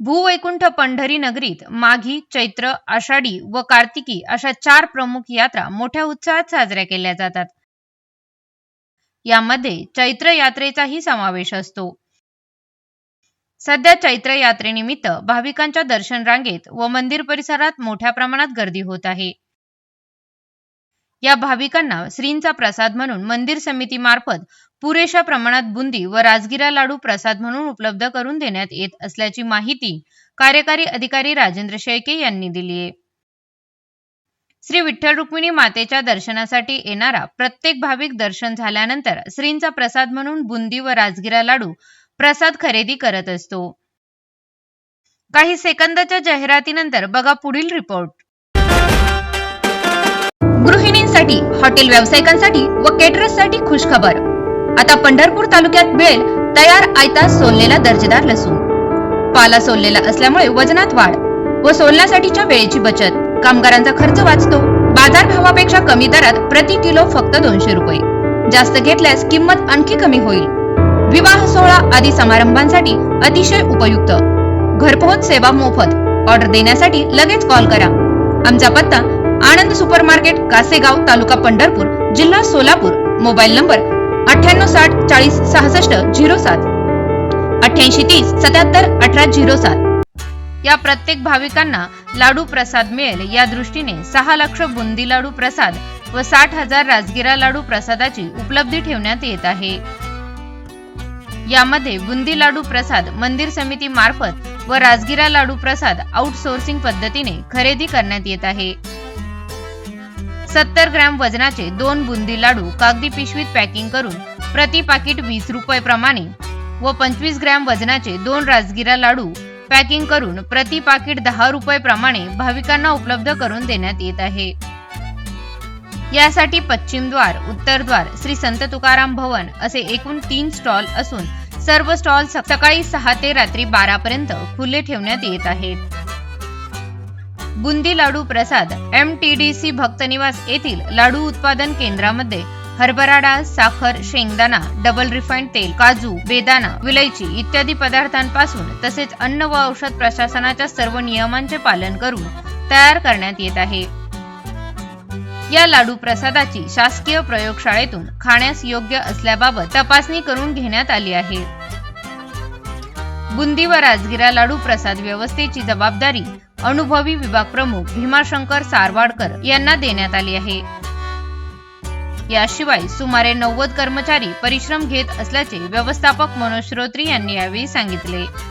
भूवैकुंठ पंढरी नगरीत माघी चैत्र आषाढी व कार्तिकी अशा चार प्रमुख यात्रा मोठ्या उत्साहात साजऱ्या केल्या जातात. यामध्ये चैत्र यात्रेचाही समावेश असतो. सध्या चैत्र यात्रेनिमित्त भाविकांच्या दर्शन रांगेत व मंदिर परिसरात मोठ्या प्रमाणात गर्दी होत आहे. या भाविकांना श्रींचा प्रसाद म्हणून मंदिर समितीमार्फत पुरेशा प्रमाणात बुंदी व राजगिरा लाडू प्रसाद म्हणून उपलब्ध करून देण्यात येत असल्याची माहिती कार्यकारी अधिकारी राजेंद्र शेळके यांनी दिली आहे. श्री विठ्ठल रुक्मिणी मातेच्या दर्शनासाठी येणारा प्रत्येक भाविक दर्शन झाल्यानंतर श्रींचा प्रसाद म्हणून बुंदी व राजगिरा लाडू प्रसाद खरेदी करत असतो. काही सेकंदाच्या जाहिरातीनंतर बघा पुढील रिपोर्ट. गृहिणींसाठी हॉटेल व्यावसायिकांसाठी व केटरर्ससाठी खुश खबर आता पंढरपूर तालुक्यात मिळेल तयार आयता सोललेला दर्जेदार लसूण. पाला सोललेला असल्यामुळे वजनात वाढ व सोलण्यासाठीच्या वेळेची बचत. कामगारांचा खर्च वाचतो. बाजार भावापेक्षा कमी दरात प्रति किलो फक्त दोनशे रुपये. जास्त घेतल्यास किंमत आणखी कमी होईल. विवाह सोहळा आदी समारंभांसाठी अतिशय उपयुक्त. घरपोहोच सेवा मोफत. ऑर्डर देण्यासाठी लगेच कॉल करा. आमचा पत्ता आनंद सुपर मार्केट कासेगाव तालुका पंढरपूर जिल्हा सोलापूर. मोबाईल नंबर अठ्ठ्याण्णव साठ चाळीस सहासष्ट झिरो सात. अठ्ठ्याऐंशी तीस सत्याहत्तर अठरा झिरो सात. या प्रत्येक भाविकांना लाडू प्रसाद मिळेल. या दृष्टीने सहा लक्ष बुंदी लाडू प्रसाद व साठ हजार राजगिरा लाडू प्रसादाची उपलब्धी ठेवण्यात येत आहे. यामध्ये बुंदी लाडू प्रसाद मंदिर समिती मार्फत व राजगिरा लाडू प्रसाद आउटसोर्सिंग पद्धतीने खरेदी करण्यात येत आहे. सत्तर ग्रॅम वजनाचे दोन बुंदी लाडू कागदी पिशवीत पॅकिंग करून प्रति पाकिट वीस रुपये प्रमाणे व पंचवीस ग्रॅम वजनाचे दोन राजगिरा लाडू पॅकिंग करून प्रति पाकिट दहा रुपये प्रमाणे भाविकांना उपलब्ध करून देण्यात येत आहे. यासाठी पश्चिम द्वार उत्तर द्वार श्री संत तुकाराम भवन असे एकूण तीन स्टॉल असून सर्व स्टॉल सकाळी सहा ते रात्री बारा पर्यंत खुले ठेवण्यात येत आहेत. Boondi laddu prasad M T D C भक्तनिवास येथील लाडू उत्पादन केंद्रामध्ये हरभरा डाळ साखर शेंगदाणा डबल रिफाईंड तेल काजू बेदाना विलयची इत्यादी पदार्थांपासून तसेच अन्न व औषध प्रशासनाच्या सर्व नियमांचे पालन करून तयार करण्यात येत आहे. या लाडू प्रसादाची शासकीय प्रयोगशाळेतून खाण्यास योग्य असल्याबाबत तपासणी करून घेण्यात आली आहे. बुंदी व राजगिरा लाडू प्रसाद व्यवस्थेची जबाबदारी अनुभवी विभाग प्रमुख भीमाशंकर सारवाडकर यांना देण्यात आली आहे. याशिवाय सुमारे नव्वद कर्मचारी परिश्रम घेत असल्याचे व्यवस्थापक मनोज श्रोत्री यांनी यावेळी सांगितले.